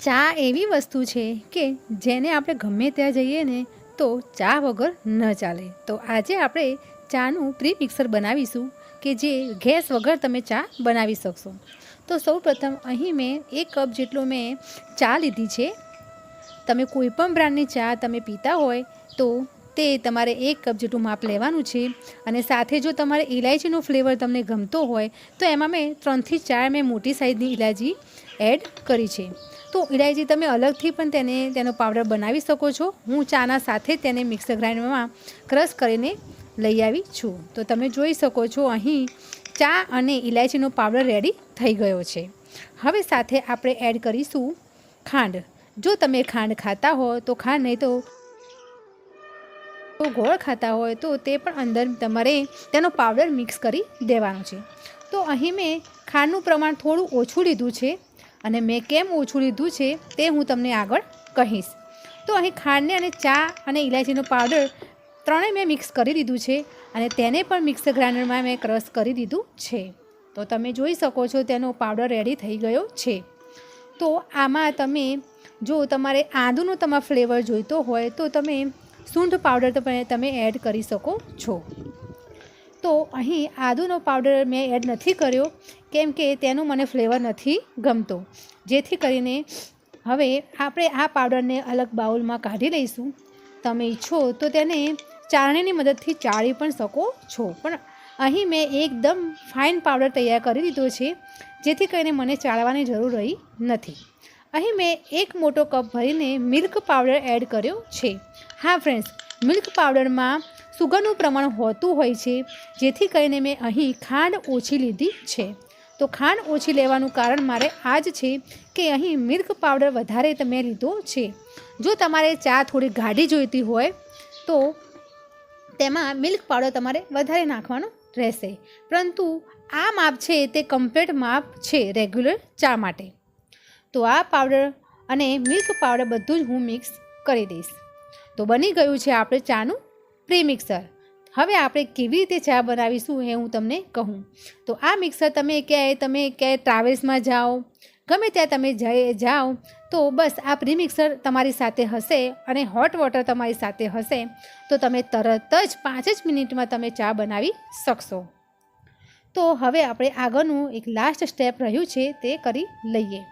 ચા એવી વસ્તુ છે કે જેને આપણે ગમે ત્યાં જઈએ ને તો ચા વગર ન ચાલે. તો આજે આપણે ચાનું પ્રી મિક્સર બનાવીશું કે જે ગેસ વગર તમે ચા બનાવી શકશો. તો સૌ પ્રથમ અહીં મેં એક કપ જેટલો મેં ચા લીધી છે. તમે કોઈ પણ બ્રાન્ડની ચા તમે પીતા હોય તો તે તમારે એક કપ જેટલું માપ લેવાનું છે અને સાથે જો તમારે ઇલાયચીનો ફ્લેવર તમને ગમતો હોય તો એમાં મેં ત્રણથી ચાર મેં મોટી સાઇઝની ઇલાયચી એડ કરી છે. તો ઇલાયચી તમે અલગથી પણ તેને, તેનો પાવડર બનાવી શકો છો. હું ચાના સાથે તેને મિક્સર ગ્રાઇન્ડરમાં ક્રશ કરીને લઈ આવી છું. તો તમે જોઈ શકો છો, અહીં ચા અને ઇલાયચીનો પાવડર રેડી થઈ ગયો છે. હવે સાથે આપણે એડ કરીશું ખાંડ. જો તમે ખાંડ ખાતા હો, તો ખાંડ નહીં તો તો ગોળ ખાતા હોય, તો તે પણ અંદર તમારે તેનો પાવડર મિક્સ કરી દેવાનો છે. તો અહીં મેં ખાંડનું પ્રમાણ થોડું ઓછું લીધું છે. અને મેં કેમ ઓછું લીધું છે તે હું તમને આગળ કહીશ. તો અહીં ખાંડને અને ચા અને ઇલાયચીનો પાવડર ત્રણેય મેં મિક્સ કરી દીધું છે અને તેને પણ મિક્સર ગ્રાઇન્ડરમાં મેં ક્રશ કરી દીધું છે. તો તમે જોઈ શકો છો તેનો પાવડર રેડી થઈ ગયો છે. તો આમાં તમે જો તમારે આદુનો તમારો ફ્લેવર જોઈતો હોય તો તમે સૂંઠ પાવડર તમે એડ કરી શકો છો. તો અહીં આદુનો પાવડર મેં એડ નથી કર્યો, કેમ કે તેનું મને ફ્લેવર નથી ગમતો. જેથી કરીને હવે આપણે આ પાવડરને અલગ બાઉલમાં કાઢી લઈશું. તમે ઈચ્છો તો તેને ચાળણીની મદદથી ચાળી પણ શકો છો. પણ અહીં મેં એકદમ ફાઇન પાવડર તૈયાર કરી દીધો છે, જેથી કરીને મને ચાળવાની જરૂર રહી નથી. અહીં મેં એક મોટો કપ ભરીને મિલ્ક પાવડર એડ કર્યો છે. હા ફ્રેન્ડ્સ મિલ્ક પાવડરમાં સુગરનું પ્રમાણ હોતું હોય છે, જેથી કરીને મેં અહીં ખાંડ ઓછી લીધી છે. તો ખાંડ ઓછી લેવાનું કારણ મારે આ જ છે કે અહીં મિલ્ક પાવડર વધારે તમે લીધો છે. જો તમારે ચા થોડી ગાઢી જોઈતી હોય, તો તેમાં મિલ્ક પાવડર તમારે વધારે નાખવાનો રહેશે. પરંતુ આ માપ છે તે કમ્પ્લેટ માપ છે રેગ્યુલર ચા માટે. તો આ પાવડર અને મિલ્ક પાવડર બધું જ હું મિક્સ કરી દઈશ. તો બની ગયું છે આપણે ચાનું પ્રી મિક્સર હવે આપણે કેવી રીતે ચા બનાવીશું એ હું તમને કહું. તો આ મિક્સર તમે ક્યાંય તમે ક્યાંય ટ્રાવેલ્સમાં જાઓ, ગમે ત્યાં તમે જાઓ, તો બસ આ પ્રી મિક્સર તમારી સાથે હશે અને હોટ વોટર તમારી સાથે હશે. તો તમે તરત જ પાંચ જ મિનિટમાં તમે ચા બનાવી શકશો. તો હવે આપણે આગળનું એક લાસ્ટ સ્ટેપ રહ્યું છે તે કરી લઈએ.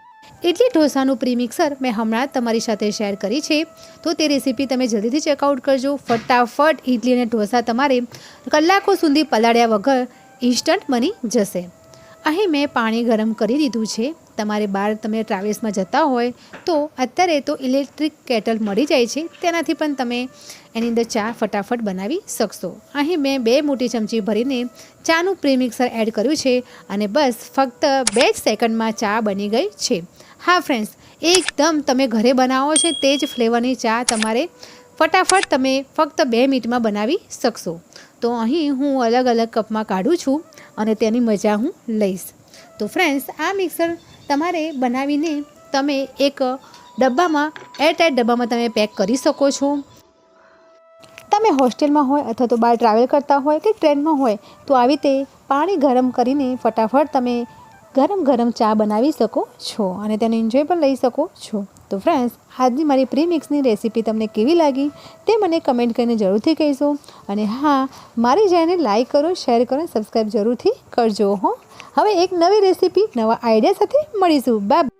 ઇડલી ઢોસાનું પ્રીમિક્સર મેં હમણાં તમારી સાથે શેર કરી છે. તો તે રેસીપી તમે જલ્દીથી ચેકઆઉટ કરજો. ફટાફટ ઇડલી અને ઢોસા તમારે કલાકો સુધી પલાળ્યા વગર ઇન્સ્ટન્ટ બની જશે. અહીં મેં પાણી ગરમ કરી દીધું છે. તમારે બહાર તમે ટ્રાવેલ્સમાં જતા હોય, તો અત્યારે તો ઇલેક્ટ્રિક કેટલ મળી જાય છે, તેનાથી પણ તમે એની અંદર ચા ફટાફટ બનાવી શકશો. અહીં મેં બે મોટી ચમચી ભરીને ચાનું પ્રીમિક્સર એડ કર્યું છે અને બસ ફક્ત બે જ સેકન્ડમાં ચા બની ગઈ છે. હા ફ્રેન્ડ્સ, એકદમ તમે ઘરે બનાવો છે તે જ ફ્લેવરની ચા તમારે ફટાફટ તમે ફક્ત બે મિનિટમાં બનાવી શકશો. તો અહીં હું અલગ અલગ કપમાં કાઢું છું અને તેની મજા હું લઈશ. તો ફ્રેન્ડ્સ, આ મિક્સર તમારે બનાવીને તમે એક ડબ્બામાં એરટાઈટ ડબ્બામાં તમે પેક કરી શકો છો. તમે હોસ્ટેલમાં હોય અથવા તો બહાર ટ્રાવેલ કરતા હોય કે ટ્રેનમાં હોય, તો આવી રીતે પાણી ગરમ કરીને ફટાફટ તમે ગરમ ગરમ ચા બનાવી શકો છો અને તેનો એન્જોય પણ લઈ શકો છો. તો ફ્રેન્ડ્સ આજની મારી પ્રીમિક્સની રેસીપી તમને કેવી લાગી તે મને કમેન્ટ કરીને જરૂરથી કહેશો અને હા, મારી જેને લાઈક કરો શેર કરો સબસ્ક્રાઈબ જરૂરથી કરજો, હો. હવે એક નવી રેસીપી નવા આઈડિયા સાથે મળીશું. બાય